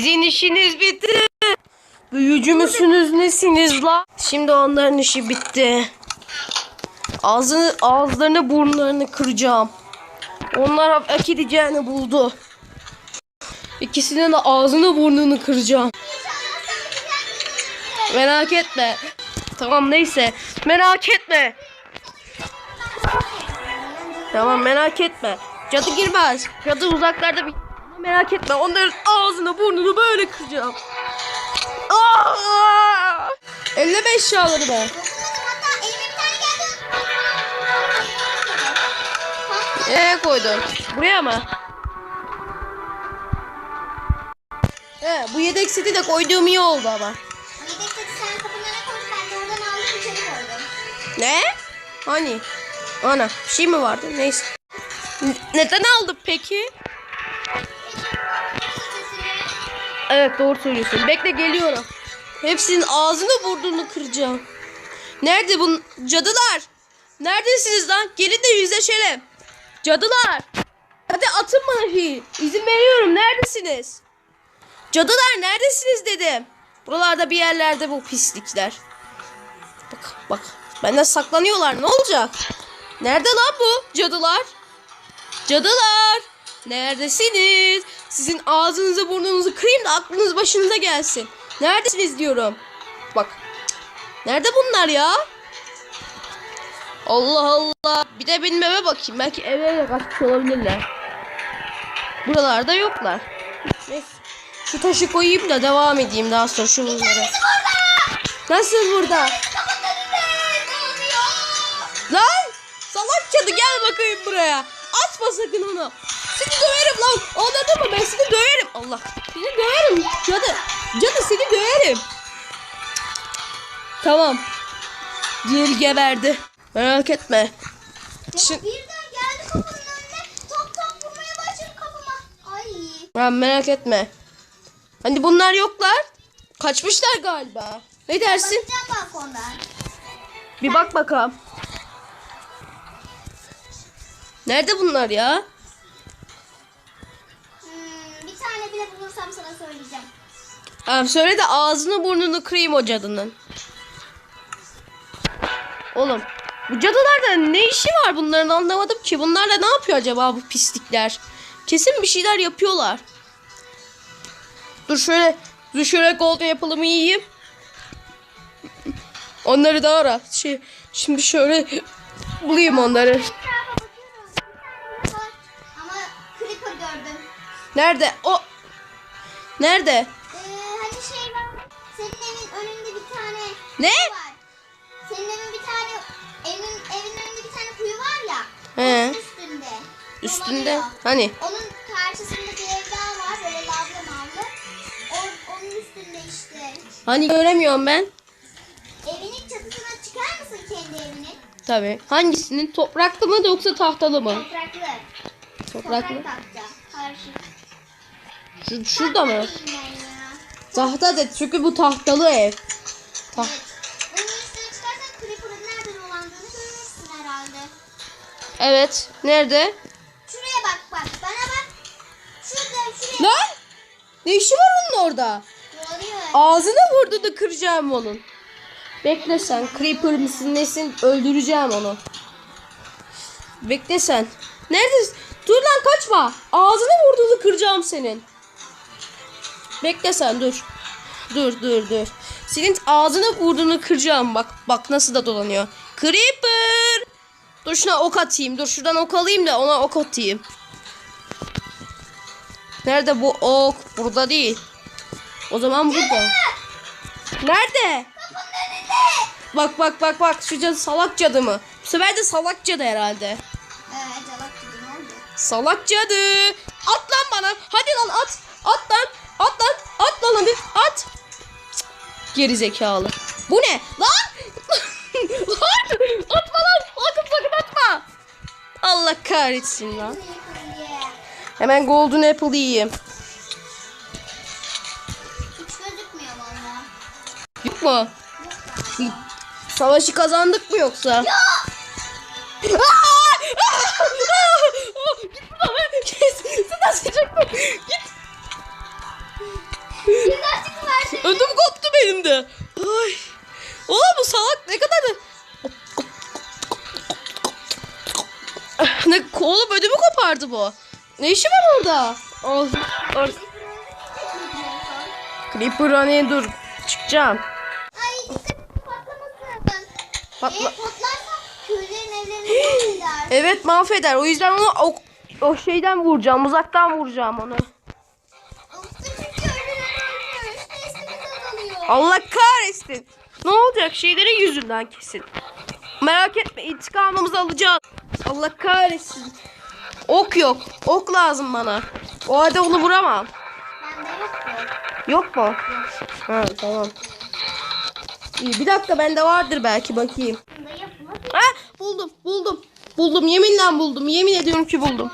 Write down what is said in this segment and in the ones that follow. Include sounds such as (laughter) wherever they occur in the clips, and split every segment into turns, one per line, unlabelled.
Sizin işiniz bitti. Büyücü müsünüz nesiniz la? Şimdi onların işi bitti. Ağzını, ağızlarını burnlarını kıracağım. Onlar hak edeceğini buldu. İkisinin de ağzını burnunu kıracağım. Merak etme. Tamam neyse. Merak etme. Tamam merak etme. Cadı girmez. Cadı uzaklarda bir... Merak etme. Onların ağzını burnunu böyle kıracağım. Aa! Elleme eşyaları be. Nereye koydun? Buraya mı? He, bu yedek seti de koyduğum iyi oldu ama.
Yedek seti sen kapılara koy. Ben de oradan aldım içeri koydum.
Ne? Hani? Ana bir şey mi vardı? Neyse. Neden aldın peki? Evet doğru söylüyorsun. Bekle geliyorum. Hepsinin ağzını burnunu kıracağım. Nerede bu cadılar? Neredesiniz lan? Gelin de yüzleşelim. Cadılar. Hadi atın bana bir. İzin veriyorum. Neredesiniz? Cadılar neredesiniz dedim. Buralarda bir yerlerde bu pislikler. Bak bak. Benden saklanıyorlar. Ne olacak? Nerede lan bu cadılar? Cadılar. Neredesiniz? Sizin ağzınızı burnunuzu kırayım da aklınız başınıza gelsin. Neredesiniz diyorum. Bak. Nerede bunlar ya? Allah Allah. Bir de benim eve bakayım. Belki eve eve kaçmış olabilirler. Buralarda yoklar. Neyse. Şu taşı koyayım da devam edeyim daha sonra şu bunları. Nasıl burada? Lan! Salak cadı gel bakayım buraya. Atma sakın onu. Seni döverim lan. Anladın mı? Ben seni döverim. Allah. Seni döverim. Cadı. Cadı seni döverim. Tamam. Diğeri geberdi. Merak etme. Şimdi,
birden geldi kapının önüne. Top top vurmaya başladı kafama. Ay.
ha, merak etme. Hani bunlar yoklar. Kaçmışlar galiba. Ne dersin?
Bakacağım balkondan.
Bir bak bakalım. Nerede bunlar ya?
Bile bulursam sana söyleyeceğim.
Abi söyle de ağzını burnunu kırayım o cadının. Oğlum bu cadılarda ne işi var bunların anlamadım ki. Bunlarla ne yapıyor acaba bu pislikler? Kesin bir şeyler yapıyorlar. Dur şöyle dur şöyle golden yapalım yiyeyim. Onları da ara. Şey, şimdi şöyle bulayım onları.
Ama creeper gördüm.
Nerede? O Nerede?
Ee, hani şey var. Senin evin önünde bir tane
Ne?
kuyu var. Senin evin bir tane evin evin önünde bir tane kuyu var ya.
He.
Onun üstünde.
Üstünde.
Dolanıyor.
Hani?
Onun karşısında bir ev daha var. Böyle lavlı mavlı. O, onun üstünde işte.
Hani göremiyorum ben.
Evinin çatısına çıkar mısın kendi evinin?
Tabii. Hangisinin? Topraklı mı yoksa tahtalı mı?
Topraklı.
Topraklı.
Toprak tahta.
Şu, şurada mı?
Tahta diyeyim ben ya.
Tahta de çünkü bu tahtalı ev. Tah
Evet. Nerede? Şuraya bak bak. Bana bak. Şurada şuraya
Lan! Ne işi var onun orada? Ağzını vurdu da kıracağım onun. Bekle sen. Creeper mısın nesin? Öldüreceğim onu. Bekle sen. Neredesin? Dur lan kaçma. Ağzını vurduğunu kıracağım senin. Bekle sen dur. Dur dur dur. Senin ağzını vurduğunu kıracağım. Bak bak nasıl da dolanıyor. Creeper. Dur şuna ok atayım. Dur şuradan ok alayım da ona ok atayım. Nerede bu ok? Burada değil. O zaman burada. Nerede? Bak bak bak bak şu cadı salak cadı mı? Bu sefer de salak cadı herhalde.
Evet?
Salak cadı. At lan bana. Hadi lan at. At lan. At lan. Lan hadi. At. Geri zekalı. Bu ne? Lan. (laughs) lan. Atma lan. Sakın sakın atma. Allah kahretsin lan. Hemen golden apple yiyeyim.
Hiç gözükmüyor valla.
Yok mu? Savaşı kazandık mı yoksa?
Ya!
Aa! Aa! Aa! Git buradan. Kes. Sen nasıl çıktın? Git. çıktı. Ay. Oğlum bu salak ne kadar da... ne, oğlum ödümü kopardı bu. Ne işi var orada? Ol, or... Creeper hani dur çıkacağım. Patla...
E, patlarsa köylerin evlerini (gasps) mahveder.
Evet mahveder. O yüzden onu o, o şeyden vuracağım. Uzaktan vuracağım onu. Allah kahretsin. Ne olacak şeylerin yüzünden kesin. Merak etme intikamımızı alacağız. Allah kahretsin. Ok yok. Ok lazım bana. O halde onu vuramam.
Bende yok bu.
Yok mu? Ha tamam. İyi bir dakika bende vardır belki bakayım. Ha buldum buldum. Buldum yeminle buldum. Yemin ediyorum ki buldum.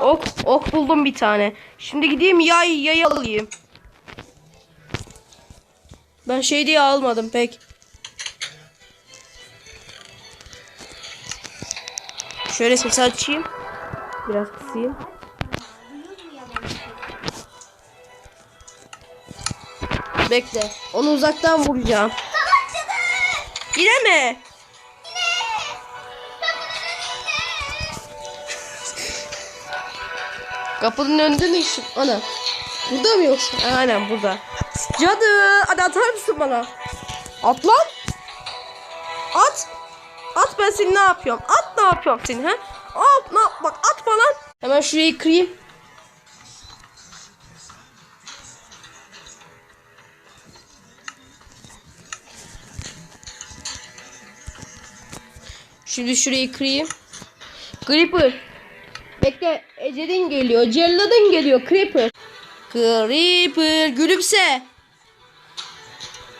Ok ok buldum bir tane. Şimdi gideyim yay yay alayım. Ben şey diye almadım pek. Şöyle sesi açayım. Biraz kısayım. Bekle. Onu uzaktan vuracağım. Yine mi? Kapının önünde ne işin? Ana. Burada mı yoksa? Aynen burada. Cadı. Hadi atar mısın bana? At lan. At. At ben seni ne yapıyorum? At ne yapıyorum seni ha? At ne? Bak at falan. Hemen şurayı kırayım. Şimdi şurayı kırayım. Creeper. Bekle. Ecelin geliyor. Celladın geliyor. Creeper. Creeper. Gülümse.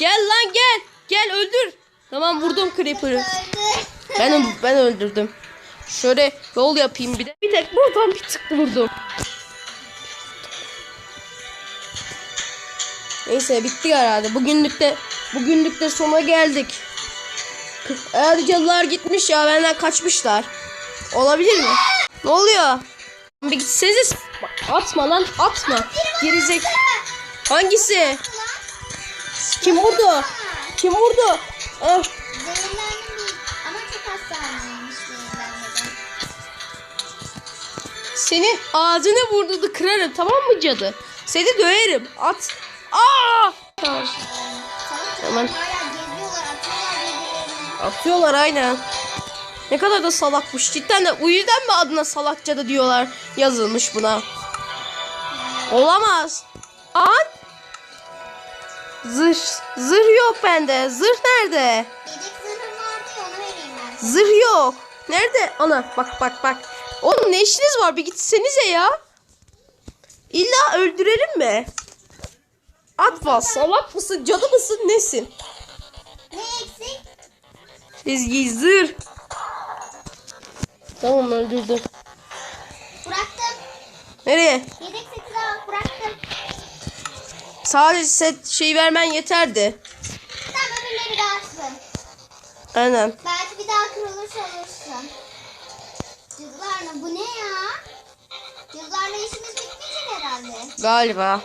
Gel lan gel. Gel öldür. Tamam vurdum Creeper'ı. Ben, ben öldürdüm. Şöyle yol yapayım bir de. Bir tek buradan bir tık vurdum. Neyse bitti herhalde. Bugünlük de bugünlük de sona geldik. Eğer cadılar gitmiş ya benden kaçmışlar. Olabilir mi? Ne oluyor? Bir gitseniz atma lan atma. Gerizek. Hangisi? Kim vurdu? Kim vurdu? Ah.
Zehirlendim değil. Ama çok zehirlenmeden.
Senin ağzını burnunu kırarım tamam mı cadı? Seni döverim. At. Aa! Tamam. Hemen.
Hala geziyorlar, atıyorlar
aynen. Ne kadar da salakmış. Cidden de o yüzden mi adına salak cadı diyorlar yazılmış buna. Olamaz. An. Zırh. Zırh yok bende. Zırh nerede?
Yedek zırhım vardı ya onu vereyim ben.
Zırh yok. Nerede? Ana bak bak bak. Oğlum ne işiniz var? Bir gitsenize ya. İlla öldürelim mi? Atma salak mısın? Cadı mısın? Nesin?
Ne eksik?
Ezgi zırh. Tamam öldürdüm.
Bıraktım.
Nereye?
Yedek daha bıraktım.
Sadece set şey vermen yeterdi.
Tamam öbürleri de açsın.
Aynen.
Belki bir daha kırılırsa alırsın. Cadılarla bu ne ya? Cadılarla işimiz bitmeyecek herhalde.
Galiba.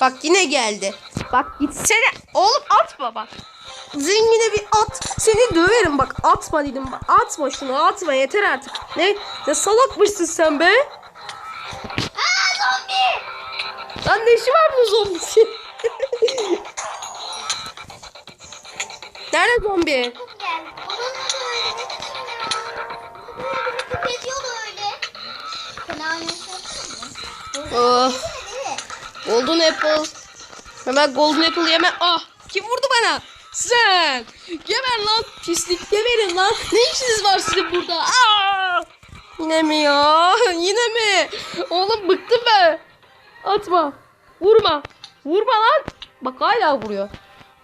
Bak yine geldi. Bak gitsene. Oğlum atma bak. Zengine bir at. Seni döverim bak. Atma dedim. Bak, atma şunu atma yeter artık. Ne? Ne salakmışsın sen be? Lan ne işi var bu zombisi? Nerede zombi? Oh. Golden Apple. Hemen Golden Apple yeme. Ah kim vurdu bana? Sen. Geber lan pislik geberin lan. Ne işiniz var sizin burada? Aa! Yine mi ya? (laughs) Yine mi? Oğlum bıktım ben. Atma. Vurma. Vurma lan. Bak hala vuruyor.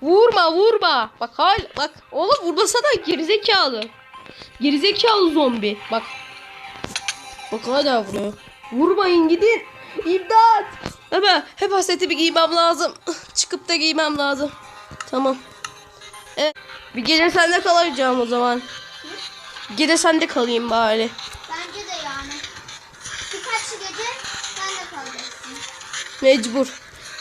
Vurma vurma. Bak hala bak. Oğlum vurmasana gerizekalı. Gerizekalı zombi. Bak. Bak hala vuruyor. Vurmayın gidin. İmdat. Ama hep hasetimi giymem lazım. Çıkıp da giymem lazım. Tamam. Evet. Bir gece sende kalacağım o zaman. Gece sende kalayım bari.
Bence de yani. Birkaç gece.
Mecbur.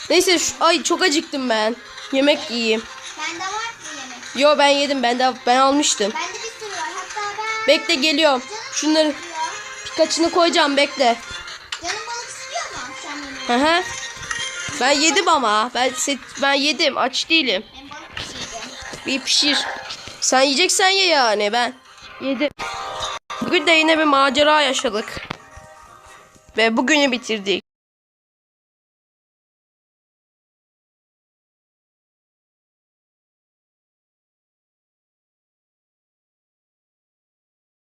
Neyse şu, ay çok acıktım ben. Yemek yiyeyim.
Bende var mı yemek?
Yo ben yedim ben de ben almıştım.
Bende bir sürü var. Hatta ben...
Bekle geliyorum. Şunları birkaçını koyacağım bekle.
Canım balık istiyor mu akşam yemeği?
Hı hı. Ben yedim ama. Ben se- ben yedim. Aç değilim.
Ben balık pişireceğim.
Bir pişir. Sen yiyeceksen ye yani ben. Yedim. Bugün de yine bir macera yaşadık. Ve bugünü bitirdik.